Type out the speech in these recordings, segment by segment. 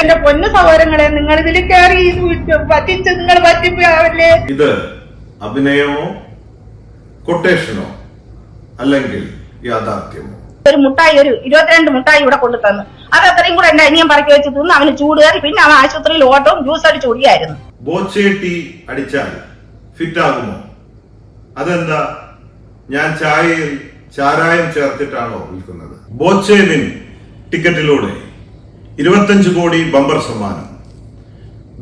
എന്റെ പൊന്നു സഹോദരങ്ങളെ നിങ്ങൾ ഇതിൽ കയറി പറ്റിച്ച് നിങ്ങൾ പറ്റിപ്പോയാവല്ലേ ഇത് അഭിനയമോ കൊട്ടേഷനോ അല്ലെങ്കിൽ യാഥാർത്ഥ്യമോ? ഒരു മുട്ടായി ഒരു ഇരുപത്തിരണ്ട് മുട്ടായി ഇവിടെ കൊണ്ടു തന്നു. അത് അത്രയും കൂടെ എന്റെ അനിയൻ പറക്കി വെച്ച് തിന്ന് അവന് ചൂട് കയറി പിന്നെ അവൻ ആശുപത്രിയിൽ ഓട്ടവും ജ്യൂസ് അടിച്ച് ഓടിയായിരുന്നു ബോച്ചേട്ടി അടിച്ചാൽ ഫിറ്റ് ആകുമോ? അതെന്താ? ഞാൻ ചായയിൽ ചാരായം ചേർത്തിട്ടാണോ വിൽക്കുന്നത്? ബോച്ചേനിൻ ടിക്കറ്റിലൂടെ ഇരുപത്തഞ്ച് കോടി ബമ്പർ സമ്മാനം.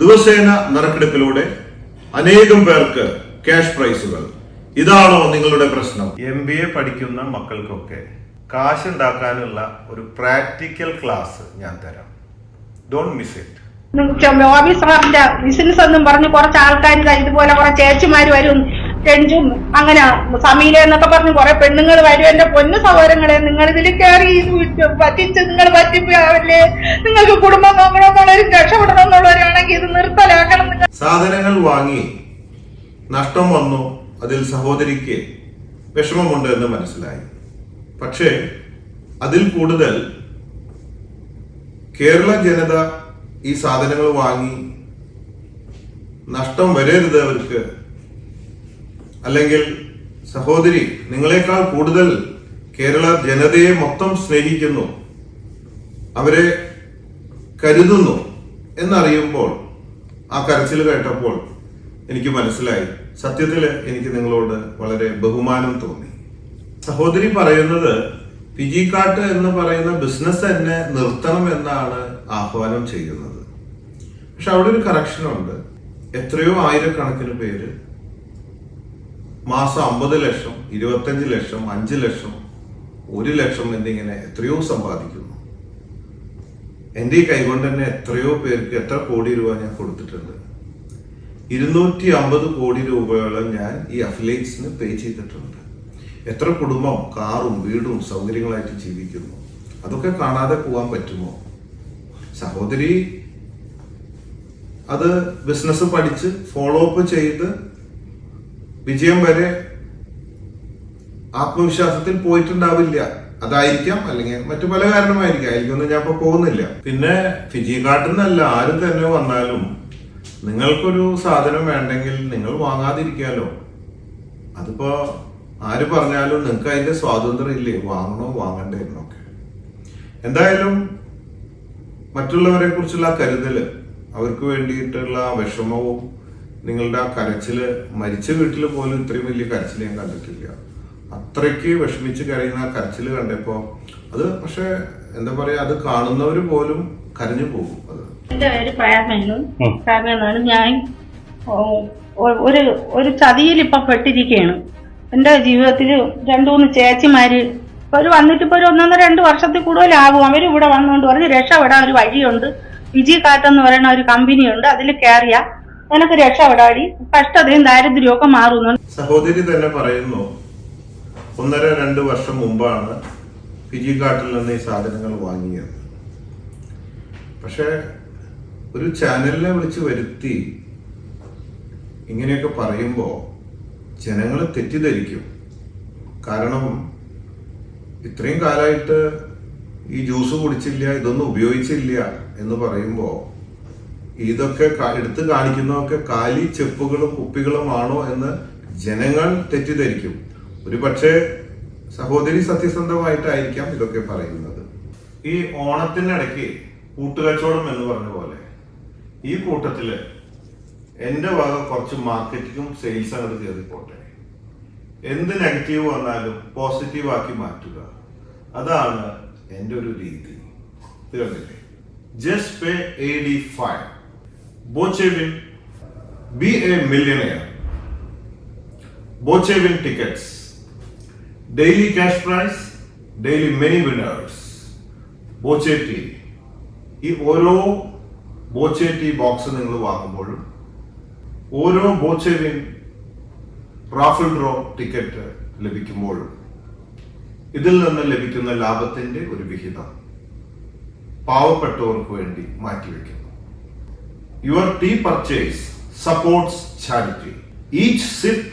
ദിവസേന നറുക്കെടുപ്പിലൂടെ അനേകം പേർക്ക് ക്യാഷ് പ്രൈസുകൾ. ഇതാണോ നിങ്ങളുടെ പ്രശ്നം? എം ബി എ പഠിക്കുന്ന മക്കൾക്കൊക്കെ കാശുണ്ടാക്കാനുള്ള ഒരു പ്രാക്ടിക്കൽ ക്ലാസ് ഞാൻ തരാം. ഡോണ്ട് മിസ് ഇറ്റ് സാറിന്റെ ബിസിനസ് എന്നും പറഞ്ഞ് കുറച്ച് ആൾക്കാർ ഇതുപോലെ കുറെ ചേച്ചിമാര് വരും. രഞ്ജും അങ്ങനെ സമീല എന്നൊക്കെ പറഞ്ഞ് കുറെ പെണ്ണുങ്ങൾ വരും. എന്റെ പൊന്നു സഹോദരങ്ങളെ നിങ്ങൾ ഇതിൽ കയറി പറ്റിച്ച് നിങ്ങൾ പറ്റിപ്പില്ലേ നിങ്ങൾക്ക് കുടുംബം നോക്കണമെന്നുള്ളവരും രക്ഷപ്പെടണം എന്നുള്ളവരാണെങ്കിൽ ഇത് നിർത്തലാക്കണം നിങ്ങൾ സാധനങ്ങൾ വാങ്ങി നഷ്ടം വന്നു. അതിൽ സഹോദരിക്ക് വിഷമമുണ്ട് എന്ന് മനസ്സിലായി. പക്ഷേ അതിൽ കൂടുതൽ കേരള ജനത ഈ സാധനങ്ങൾ വാങ്ങി നഷ്ടം വരരുത് അവർക്ക് അല്ലെങ്കിൽ സഹോദരി നിങ്ങളെക്കാൾ കൂടുതൽ കേരള ജനതയെ മൊത്തം സ്നേഹിക്കുന്നു അവരെ കരുതുന്നു എന്നറിയുമ്പോൾ ആ കരച്ചിൽ കേട്ടപ്പോൾ എനിക്ക് മനസ്സിലായി. സത്യത്തിൽ എനിക്ക് നിങ്ങളോട് വളരെ ബഹുമാനം തോന്നി. സഹോദരി പറയുന്നത് പിജിക്കാട്ട് എന്ന് പറയുന്ന ബിസിനസ് തന്നെ നിർത്തണം എന്നാണ് ആഹ്വാനം ചെയ്യുന്നത്. പക്ഷെ അവിടെ ഒരു കറക്ഷനുണ്ട് എത്രയോ ആയിരക്കണക്കിന് പേര് മാസം അമ്പത് ലക്ഷം ഇരുപത്തഞ്ച് ലക്ഷം അഞ്ച് ലക്ഷം ഒരു ലക്ഷം എന്നിങ്ങനെ എത്രയോ സമ്പാദിക്കുന്നു. എന്റെ ഈ കൈകൊണ്ട് തന്നെ എത്രയോ പേർക്ക് എത്ര കോടി രൂപ ഞാൻ കൊടുത്തിട്ടുണ്ട്. ഇരുന്നൂറ്റി അമ്പത് കോടി രൂപയോളം ഞാൻ ഈ അഫിലേറ്റ്സിന് പേ ചെയ്തിട്ടുണ്ട്. എത്ര കുടുംബം കാറും വീടും സൗകര്യങ്ങളായിട്ട് ജീവിക്കുന്നു. അതൊക്കെ കാണാതെ പോകാൻ പറ്റുമോ? സഹോദരി അത് ബിസിനസ് പഠിച്ച് ഫോളോ അപ്പ് ചെയ്ത് വിജയം വരെ ആത്മവിശ്വാസത്തിൽ പോയിട്ടുണ്ടാവില്ല. അതായിരിക്കാം അല്ലെങ്കിൽ മറ്റു പല കാരണമായിരിക്കാം. ആയിരിക്കും ഞാൻ ഇപ്പൊ പോകുന്നില്ല. പിന്നെ ഫിജി കാട്ടിൽ നിന്നല്ല ആരും തന്നെ വന്നാലും നിങ്ങൾക്കൊരു സാധനം വേണ്ടെങ്കിൽ നിങ്ങൾ വാങ്ങാതിരിക്കാലോ. അതിപ്പോ ആര് പറഞ്ഞാലും നിങ്ങൾക്ക് അതിന്റെ സ്വാതന്ത്ര്യം ഇല്ലേ? വാങ്ങണോ വാങ്ങണ്ടേ എന്നൊക്കെ. എന്തായാലും മറ്റുള്ളവരെ കുറിച്ചുള്ള കരുതൽ അവർക്ക് വേണ്ടിയിട്ടുള്ള വിഷമവും നിങ്ങളുടെ ആ കരച്ചിൽ മരിച്ച വീട്ടിൽ പോലും ഇത്രയും വലിയ കരച്ചിൽ ഞാൻ കണ്ടിട്ടില്ല. അത്രയ്ക്ക് വിഷമിച്ച് കരയുന്ന ആ കരച്ചിൽ കണ്ടപ്പോ അത് പക്ഷെ എന്താ പറയാ അത് കാണുന്നവർ പോലും കരഞ്ഞു പോകും അത്. പേര് പ്രേമേനാണ് ഞാൻ ഒരു ഒരു ചതിയിൽ ഇപ്പൊ പെട്ടിരിക്കുകയാണ് എന്റെ ജീവിതത്തിൽ രണ്ടു മൂന്ന് ചേച്ചിമാര് ഇപ്പൊ ഒരു വന്നിട്ട് ഇപ്പൊ ഒരു ഒന്നൊന്നര രണ്ട് വർഷത്തിൽ കൂടുതലാകും അവർ ഇവിടെ വന്നുകൊണ്ട് പറഞ്ഞ് രക്ഷപ്പെടാൻ ഒരു വഴിയുണ്ട്. വിജി കാട്ടെന്ന് പറയുന്ന ഒരു കമ്പനിയുണ്ട്. അതിൽ കയറിയ നിനക്ക് രക്ഷപ്പെടാടി. കഷ്ടതയും ദാരിദ്ര്യവും ഒക്കെ മാറുന്നു. സഹോദരി തന്നെ പറയുന്നു ഒന്നര രണ്ട് വർഷം മുമ്പാണ് ഫിജി കാട്ടിൽ നിന്ന് ഈ സാധനങ്ങൾ വാങ്ങിയത്. പക്ഷെ ഒരു ചാനലിനെ വിളിച്ച് വരുത്തി ഇങ്ങനെയൊക്കെ പറയുമ്പോൾ ജനങ്ങൾ തെറ്റിദ്ധരിക്കും. കാരണം ഇത്രയും കാലമായിട്ട് ഈ ജ്യൂസ് കുടിച്ചില്ല ഇതൊന്നും ഉപയോഗിച്ചില്ല എന്ന് പറയുമ്പോൾ ഇതൊക്കെ എടുത്തു കാണിക്കുന്നതൊക്കെ കാലി ചെപ്പുകളും കുപ്പികളുമാണോ എന്ന് ജനങ്ങൾ തെറ്റിദ്ധരിക്കും. ഒരു പക്ഷേ സഹോദരി സത്യസന്ധമായിട്ടായിരിക്കാം ഇതൊക്കെ പറയുന്നത്. ഈ ഓണത്തിനിടയ്ക്ക് കൂട്ടുകച്ചവടം എന്ന് പറഞ്ഞ പോലെ ഈ കൂട്ടത്തിൽ എന്റെ വക കുറച്ച് മാർക്കറ്റിങ്ങും സെയിൽസ് അങ്ങോട്ട് കയറിപ്പോട്ടെ എന്ത് നെഗറ്റീവ് വന്നാലും പോസിറ്റീവ് ആക്കി മാറ്റുക. അതാണ് എന്റെ ഒരു രീതി. തീർന്നില്ലേ just pay A D five Boche win be a millionaire Boche win tickets daily cash prize daily many winners Boche tea ഈ ഓരോ ബോച്ചെ ടി ബോക്സ് നിങ്ങൾ വാങ്ങുമ്പോഴും ഓരോ ബോച്ചെവിൻ റാഫിൾ ഡ്രോ ടിക്കറ്റ് ലഭിക്കുമ്പോഴും ഇതിൽ നിന്ന് ലഭിക്കുന്ന ലാഭത്തിന്റെ ഒരു വിഹിതം പാവപ്പെട്ടവർക്ക് വേണ്ടി മാറ്റിവെക്കുന്നു. Your tea purchase supports charity each sip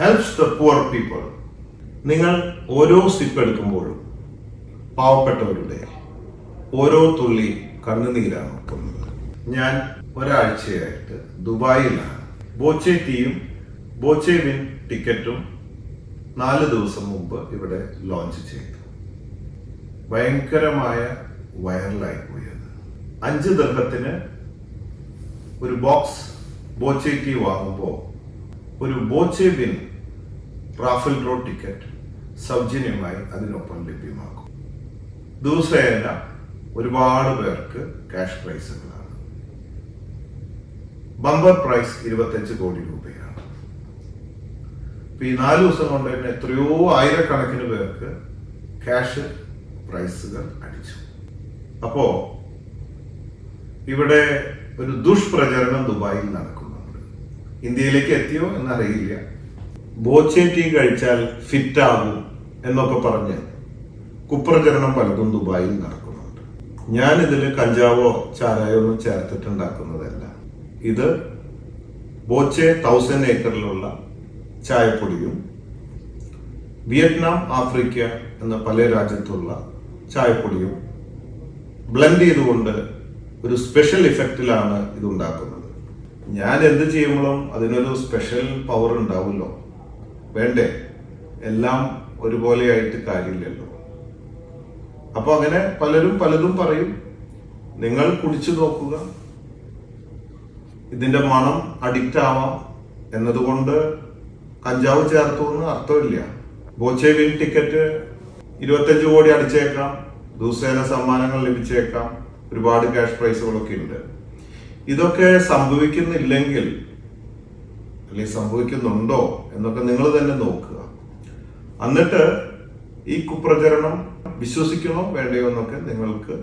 helps the poor people നിങ്ങൾ ഓരോ സിപ്പ് എടുക്കുമ്പോഴും പാവപ്പെട്ടവരുടെ ഓരോ തുള്ളി കണ്ണുനീരാണ് ഒക്കുന്നത് ഞാൻ ഒരാഴ്ചയായിട്ട് ദുബായിലാണ്. ബോച്ചെ ടീയും ബോച്ചെ വിൻ ടിക്കറ്റും നാല് ദിവസം മുമ്പ് ഇവിടെ ലോഞ്ച് ചെയ്തു. ഭയങ്കരമായ വൈറലായി പോയത് അഞ്ച് ദർഹത്തിന് ഒരു ബോക്സ് ബോച്ചെ ടീ വാങ്ങുമ്പോൾ ഒരു Boche win raffle road ticket സൗജന്യമായി അതിനൊപ്പം ലഭ്യമാക്കും. ദിവസേന ഒരുപാട് പേർക്ക് ക്യാഷ് പ്രൈസുകളാണ് ബമ്പർ പ്രൈസ് ഇരുപത്തഞ്ച് കോടി രൂപയാണ്. ഈ നാല് ദിവസം കൊണ്ട് തന്നെ എത്രയോ ആയിരക്കണക്കിന് പേർക്ക് ക്യാഷ് പ്രൈസുകൾ അടിച്ചു. അപ്പോ ഇവിടെ ഒരു ദുഷ്പ്രചരണം ദുബായിൽ നടക്കുന്നുണ്ട്. ഇന്ത്യയിലേക്ക് എത്തിയോ എന്നറിയില്ല. ബോച്ചെ ടീ കഴിച്ചാൽ ഫിറ്റ് ആകും എന്നൊക്കെ പറഞ്ഞ് കുപ്രചരണം പലതും ദുബായിൽ നടക്കുന്നുണ്ട്. ഞാൻ ഇതിൽ കഞ്ചാവോ ചാരായോ ഒന്നും ചേർത്തിട്ടുണ്ടാക്കുന്നതല്ല. ഇത് ബോച്ചെ തൗസൻഡ് ഏക്കറിലുള്ള ചായപ്പൊടിയും വിയറ്റ്നാം ആഫ്രിക്ക എന്ന പല രാജ്യത്തുള്ള ചായപ്പൊടിയും ബ്ലെൻഡ് ചെയ്തുകൊണ്ട് ഒരു സ്പെഷ്യൽ ഇഫക്റ്റിലാണ് ഇത് ഉണ്ടാക്കുന്നത് ഞാൻ എന്ത് ചെയ്യുമ്പോഴും അതിനൊരു സ്പെഷ്യൽ പവർ ഉണ്ടാവുമല്ലോ. വേണ്ടേ? എല്ലാം ഒരുപോലെയായിട്ട് കാര്യമില്ലല്ലോ. അപ്പൊ അങ്ങനെ പലരും പലതും പറയും. നിങ്ങൾ കുടിച്ചു നോക്കുക. ഇതിന്റെ മണം അഡിക്റ്റ് ആവാം എന്നതുകൊണ്ട് കഞ്ചാവ് ചേർത്തു എന്ന് അർത്ഥമില്ല. ബോച്ചെ വിൻ ടിക്കറ്റ് ഇരുപത്തഞ്ച് കോടി അടിച്ചേക്കാം. ദിവസേന സമ്മാനങ്ങൾ ലഭിച്ചേക്കാം. ഒരുപാട് ക്യാഷ് പ്രൈസുകളൊക്കെ ഉണ്ട്. ഇതൊക്കെ സംഭവിക്കുന്നില്ലെങ്കിൽ അല്ലെങ്കിൽ സംഭവിക്കുന്നുണ്ടോ എന്നൊക്കെ നിങ്ങൾ തന്നെ നോക്കുക. എന്നിട്ട് ഈ കുപ്രചരണം വിശ്വസിക്കണോ വേണ്ടയോ എന്നൊക്കെ നിങ്ങൾക്ക്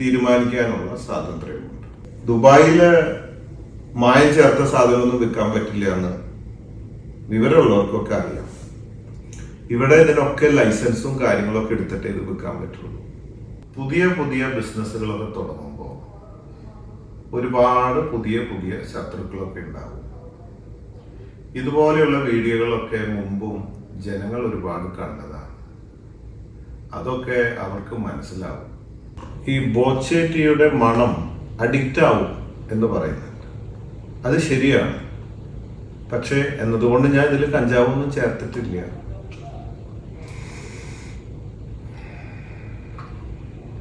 തീരുമാനിക്കാനുള്ള സ്വാതന്ത്ര്യമുണ്ട്. ദുബായിൽ മായം ചേർത്ത സാധനമൊന്നും വിൽക്കാൻ പറ്റില്ല എന്ന് വിവരമുള്ളവർക്കൊക്കെ അറിയാം. ഇവിടെ ഇതിനൊക്കെ ലൈസൻസും കാര്യങ്ങളൊക്കെ എടുത്തിട്ടേ ഇത് വിൽക്കാൻ പറ്റുള്ളൂ. പുതിയ പുതിയ ബിസിനസ്സുകളൊക്കെ തുടങ്ങുമ്പോൾ ഒരുപാട് പുതിയ പുതിയ ശത്രുക്കളൊക്കെ ഉണ്ടാവും. ഇതുപോലെയുള്ള വീഡിയോകളൊക്കെ മുമ്പും ജനങ്ങൾ ഒരുപാട് കണ്ടതാണ്. അതൊക്കെ അവർക്ക് മനസ്സിലാവും. ഈ ബോച്ചേറ്റിയുടെ മണം അഡിക്റ്റ് ആവും എന്ന് പറയുന്നുണ്ട്. അത് ശരിയാണ്. പക്ഷേ എന്നതുകൊണ്ട് ഞാൻ ഇതിൽ കഞ്ചാവൊന്നും ചേർത്തിട്ടില്ല.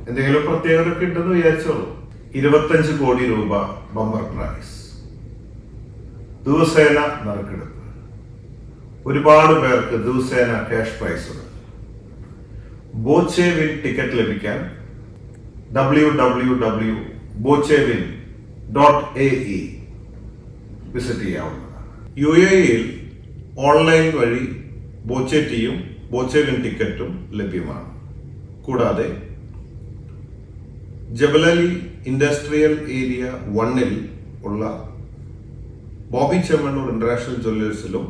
എന്തെങ്കിലും പ്രത്യേകത ഒക്കെ ഉണ്ടെന്ന് വിചാരിച്ചോളൂ. ഇരുപത്തഞ്ച് കോടി രൂപ ബമ്പർ പ്രൈസ് ദിവസേന നറുക്കെടുപ്പ്. ഒരുപാട് പേർക്ക് ദിവസേന ക്യാഷ് പ്രൈസുകൾ ബോച്ചേവിൻ ടിക്കറ്റ് ലഭിക്കാൻ W W W Boche win dot A E visit ചെയ്യാവുന്നതാണ്. യു എ ഇയിൽ ഓൺലൈൻ വഴി ബോച്ചെ ടീയും ബോച്ചെ വിൻ ടിക്കറ്റും ലഭ്യമാണ്. കൂടാതെ ജബലലി ഇൻഡസ്ട്രിയൽ ഏരിയ വണ്ണിൽ ഉള്ള ബോബി ചെമ്മണ്ണൂർ ഇന്റർനാഷണൽ ജ്വല്ലേഴ്സിലും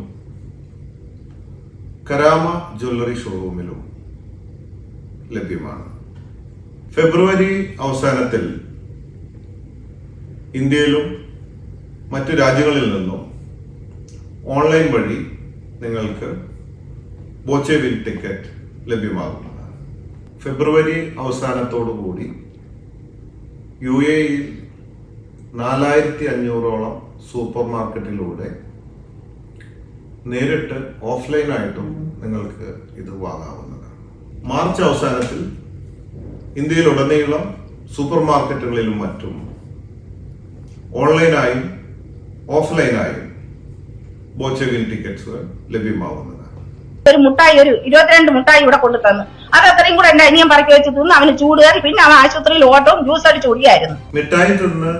കരാമ ജ്വല്ലറി ഷോറൂമിലും ലഭ്യമാണ്. ഫെബ്രുവരി അവസാനത്തിൽ ഇന്ത്യയിലും മറ്റു രാജ്യങ്ങളിൽ നിന്നും ഓൺലൈൻ വഴി നിങ്ങൾക്ക് ബോച്ചെ വിൻ ടിക്കറ്റ് ലഭ്യമാകുന്നതാണ്. ഫെബ്രുവരി അവസാനത്തോടു കൂടി യു എ ഇയിൽ നാലായിരത്തി അഞ്ഞൂറോളം സൂപ്പർ മാർക്കറ്റിലൂടെ നേരിട്ട് ഓഫ്ലൈനായിട്ടും നിങ്ങൾക്ക് ഇത് വാങ്ങാവുന്നതാണ്. മാർച്ച് അവസാനത്തിൽ ഇന്ത്യയിലുടനീളം സൂപ്പർ മാർക്കറ്റുകളിലും മറ്റും ഓൺലൈനായും ഓഫ്ലൈനായും ബോച്ചവിൻ ടിക്കറ്റ്സ് ലഭ്യമാവുന്നതാണ്. ഒരു മുട്ടായി ഒരു ഇരുപത്തിരണ്ട് മുട്ടായി ഇവിടെ കൊണ്ടു തന്നു അത് അത്രയും കൂടെ എന്റെ അനിയൻ പറക്കി വെച്ച് തിന്ന് അവന് ചൂട് കയറി. പിന്നെ അവൻ ആശുപത്രിയിൽ ഓട്ടവും ജ്യൂസ് അടിച്ച് ഓടിയായിരുന്നു മിഠായി തിന്ന്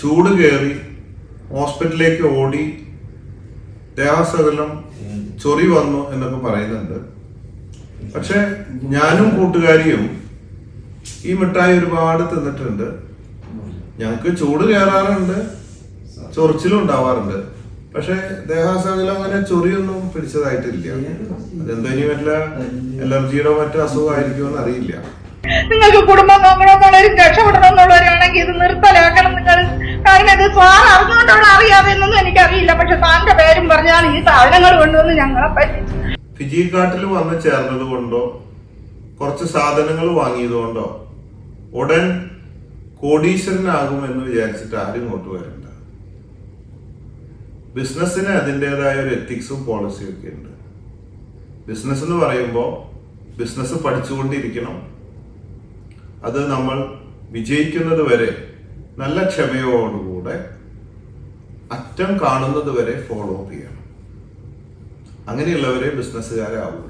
ചൂട് കയറി ഹോസ്പിറ്റലിലേക്ക് ഓടി ദേഹസകലം ചൊറി വന്നു എന്നൊക്കെ പറയുന്നുണ്ട്. പക്ഷെ ഞാനും കൂട്ടുകാരിയും ഈ മിഠായി ഒരുപാട് തിന്നിട്ടുണ്ട്. ഞങ്ങൾക്ക് ചൂട് കയറാറുണ്ട് ചൊറിച്ചിലും ഉണ്ടാവാറുണ്ട്. പക്ഷെ ദേഹാസകലം അങ്ങനെ ചൊറിയൊന്നും പിടിച്ചതായിട്ടില്ല. അതെന്തോ ഇനി വല്ല അലർജിയുടെ മറ്റു അസുഖമായിരിക്കുമെന്ന് അറിയില്ല. നിങ്ങൾക്ക് കുടുംബം നോക്കണമെന്നുള്ളവരും രക്ഷപ്പെടണം എന്നുള്ളവരാണെങ്കിൽ ഇത് നിർത്തലാക്കണം നിങ്ങൾ. കാരണം ഇത് സാർ അറിഞ്ഞുകൊണ്ടാണ് അറിയാതെ എന്നൊന്നും എനിക്കറിയില്ല. പക്ഷെ സാറിന്റെ പേരും പറഞ്ഞാൽ ഈ സാധനങ്ങൾ കൊണ്ടുവന്ന് ഞങ്ങളെ പറ്റിച്ചു. ഫിജി കാട്ടിൽ വന്ന് ചേർന്നത് കൊണ്ടോ കുറച്ച് സാധനങ്ങൾ വാങ്ങിയത് കൊണ്ടോ ഉടൻ കോടീശ്വരനാകും എന്ന് വിചാരിച്ചിട്ട് ആരും ഇങ്ങോട്ട് വരണ്ട ബിസിനസ്സിന് അതിന്റെതായ ഒരു എത്തിക്സും പോളിസിയും ഒക്കെ ഉണ്ട്. ബിസിനസ് എന്ന് പറയുമ്പോൾ ബിസിനസ് പഠിച്ചുകൊണ്ടിരിക്കണം. അത് നമ്മൾ വിജയിക്കുന്നത് വരെ നല്ല ക്ഷമയോടുകൂടെ അറ്റം കാണുന്നത് വരെ ഫോളോ അപ്പ് ചെയ്യണം. അങ്ങനെയുള്ളവരെ ബിസിനസ്സുകാരാവുള്ളൂ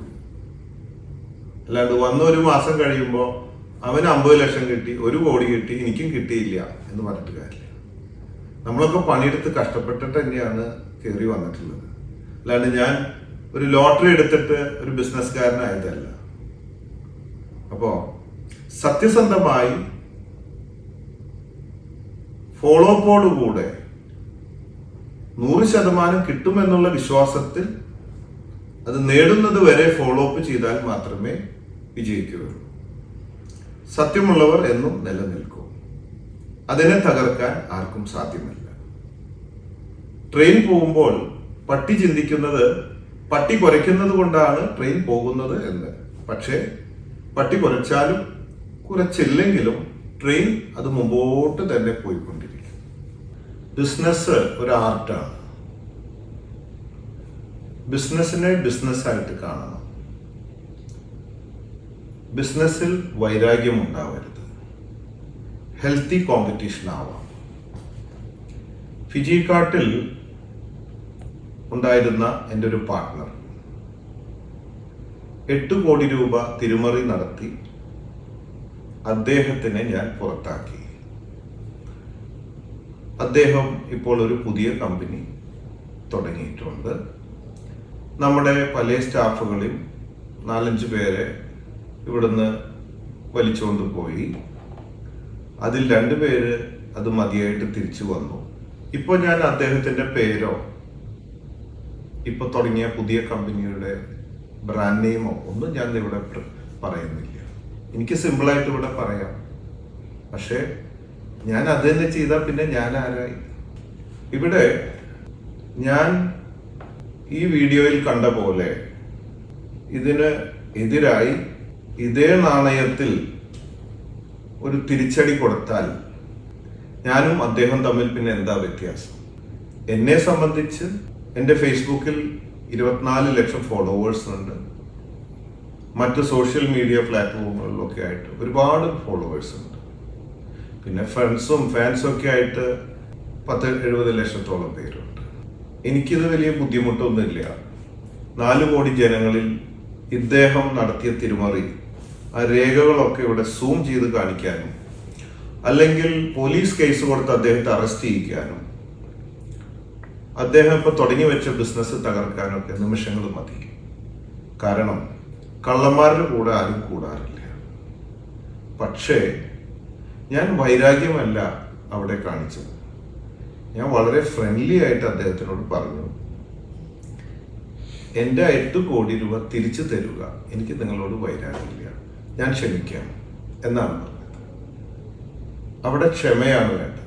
അല്ലാണ്ട് വന്ന ഒരു മാസം കഴിയുമ്പോൾ അവന് അമ്പത് ലക്ഷം കിട്ടി ഒരു കോടി കിട്ടി എനിക്കും കിട്ടിയില്ല എന്ന് പറഞ്ഞിട്ട് കാര്യമില്ല. നമ്മളൊക്കെ പണിയെടുത്ത് കഷ്ടപ്പെട്ടിട്ട് തന്നെയാണ് കയറി വന്നിട്ടുള്ളത്. അല്ലാണ്ട് ഞാൻ ഒരു ലോട്ടറി എടുത്തിട്ട് ഒരു ബിസിനസ്സുകാരനായതല്ല. അപ്പോ സത്യസന്ധമായി ഫോളോ അപ്പോടുകൂടെ നൂറ് ശതമാനം കിട്ടുമെന്നുള്ള വിശ്വാസത്തിൽ അത് നേടുന്നത് വരെ ഫോളോ അപ്പ് ചെയ്താൽ മാത്രമേ വിജയിക്കുകയുള്ളൂ. സത്യമുള്ളവർ എന്നും നിലനിൽക്കും. അതിനെ തകർക്കാൻ ആർക്കും സാധ്യമല്ല. ട്രെയിൻ പോകുമ്പോൾ പട്ടി ചിന്തിക്കുന്നത് പട്ടി കുരയ്ക്കുന്നത് കൊണ്ടാണ് ട്രെയിൻ പോകുന്നത് എന്ന്. പക്ഷേ പട്ടി കുരച്ചാലും കുറച്ചില്ലെങ്കിലും ട്രെയിൻ അത് മുമ്പോട്ട് തന്നെ പോയിക്കൊണ്ടിരിക്കും. ബിസിനസ് ഒരു ആർട്ടാണ്. ബിസിനസ്സിനെ ബിസിനസ്സായിട്ട് കാണണം. ബിസിനസ്സിൽ വൈരാഗ്യം ഉണ്ടാവരുത്. ഹെൽത്തി കോമ്പറ്റീഷൻ ആവാം. ഫിജി കാട്ടിൽ ഉണ്ടായിരുന്ന എന്റെ ഒരു പാർട്ട്ണർ എട്ട് കോടി രൂപ തിരുമറി നടത്തി അദ്ദേഹത്തിനെ ഞാൻ പുറത്താക്കി. അദ്ദേഹം ഇപ്പോൾ ഒരു പുതിയ കമ്പനി തുടങ്ങിയിട്ടുണ്ട്. നമ്മുടെ പല സ്റ്റാഫുകളിൽ നാലഞ്ച് പേരെ ഇവിടുന്ന് വലിച്ചുകൊണ്ട് പോയി. അതിൽ രണ്ടുപേര് അത് മതിയായിട്ട് തിരിച്ചു വന്നു. ഇപ്പോൾ ഞാൻ അദ്ദേഹത്തിന്റെ പേരോ ഇപ്പൊ തുടങ്ങിയ പുതിയ കമ്പനിയുടെ ബ്രാൻഡ് നെയിമോ ഒന്നും ഞാൻ ഇവിടെ പറയുന്നില്ല. എനിക്ക് സിമ്പിളായിട്ട് ഇവിടെ പറയാം. പക്ഷേ ഞാൻ അത് തന്നെ ചെയ്താൽ പിന്നെ ഞാൻ ആരായി? ഇവിടെ ഞാൻ ഈ വീഡിയോയിൽ കണ്ട പോലെ ഇതിന് എതിരായി ഇതേ നാണയത്തിൽ ഒരു തിരിച്ചടി കൊടുത്താൽ ഞാനും അദ്ദേഹം തമ്മിൽ പിന്നെ എന്താ വ്യത്യാസം? എന്നെ സംബന്ധിച്ച് എന്റെ ഫേസ്ബുക്കിൽ ഇരുപത്തിനാല് ലക്ഷം ഫോളോവേഴ്സ് ഉണ്ട്. മറ്റ് സോഷ്യൽ മീഡിയ പ്ലാറ്റ്ഫോമുകളിലൊക്കെ ആയിട്ട് ഒരുപാട് ഫോളോവേഴ്സ് ഉണ്ട്. പിന്നെ ഫ്രണ്ട്സും ഫാൻസും ഒക്കെ ആയിട്ട് പത്ത് എഴുപത് ലക്ഷത്തോളം പേരുണ്ട്. എനിക്കിത് വലിയ ബുദ്ധിമുട്ടൊന്നുമില്ല. നാല് കോടി ജനങ്ങളിൽ ഇദ്ദേഹം നടത്തിയ തിരുമറി ആ രേഖകളൊക്കെ ഇവിടെ സൂം ചെയ്ത് കാണിക്കാനും അല്ലെങ്കിൽ പോലീസ് കേസ് കൊടുത്ത് അദ്ദേഹത്തെ അറസ്റ്റ് ചെയ്യിക്കാനും അദ്ദേഹം ഇപ്പൊ തുടങ്ങി വെച്ച ബിസിനസ് തകർക്കാനൊക്കെ നിമിഷങ്ങൾ മതി. കാരണം കള്ളന്മാരുടെ കൂടെ ആരും കൂടാറില്ല. പക്ഷേ ഞാൻ വൈരാഗ്യമല്ല അവിടെ കാണിച്ചത്. ഞാൻ വളരെ ഫ്രണ്ട്ലി ആയിട്ട് അദ്ദേഹത്തിനോട് പറഞ്ഞു എന്റെ എട്ട് കോടി രൂപ തിരിച്ചു തരുക. എനിക്ക് നിങ്ങളോട് വൈരാഗ്യമില്ല. ഞാൻ ക്ഷമിക്കാം എന്നാണ് പറഞ്ഞത്. അവിടെ ക്ഷമയാണ് വേണ്ടത്.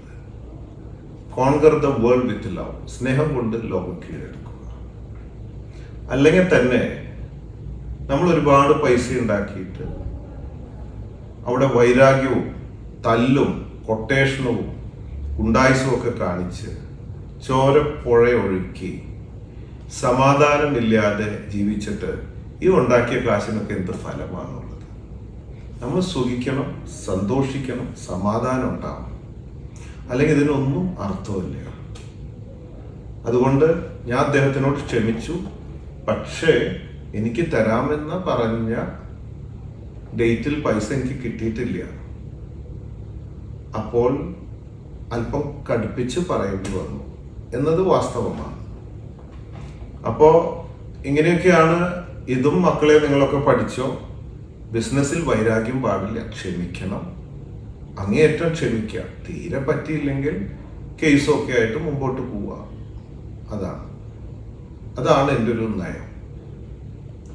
Conquer the world with love സ്നേഹം കൊണ്ട് ലോകം കീഴടക്കുക. അല്ലെങ്കിൽ തന്നെ നമ്മൾ ഒരുപാട് പൈസ ഉണ്ടാക്കിയിട്ട് അവിടെ വൈരാഗ്യവും തല്ലും കൊട്ടേഷനും ഉണ്ടായിസും ഒക്കെ കാണിച്ച് ചോരപ്പുഴ ഒഴുക്കി സമാധാനമില്ലാതെ ജീവിച്ചിട്ട് ഈ ഉണ്ടാക്കിയ കാശിനൊക്കെ എന്ത് ഫലമാണുള്ളത്? നമ്മൾ സുഖിക്കണം സന്തോഷിക്കണം സമാധാനം ഉണ്ടാവണം. അല്ലെങ്കിൽ ഇതിനൊന്നും അർത്ഥമില്ല അതുകൊണ്ട് ഞാൻ അദ്ദേഹത്തിനോട് ക്ഷമിച്ചു. പക്ഷേ എനിക്ക് തരാമെന്ന് പറഞ്ഞ ഡേറ്റിൽ പൈസ എനിക്ക് കിട്ടിയിട്ടില്ല. അപ്പോൾ അല്പം കടുപ്പിച്ച് പറയേണ്ടി വന്നു. എന്നത് വാസ്തവമാണ്. അപ്പോൾ ഇങ്ങനെയൊക്കെയാണ് ഇതും മക്കളെ നിങ്ങളൊക്കെ പഠിച്ചോ? ബിസിനസ്സിൽ വൈരാഗ്യം പാടില്ല ക്ഷമിക്കണം. അങ്ങേയറ്റം ക്ഷമിക്കുക. തീരെ പറ്റിയില്ലെങ്കിൽ കേസൊക്കെ ആയിട്ട് മുമ്പോട്ട് പോവുക. അതാണ്. അതാണ് എന്റെ ഒരു നയം.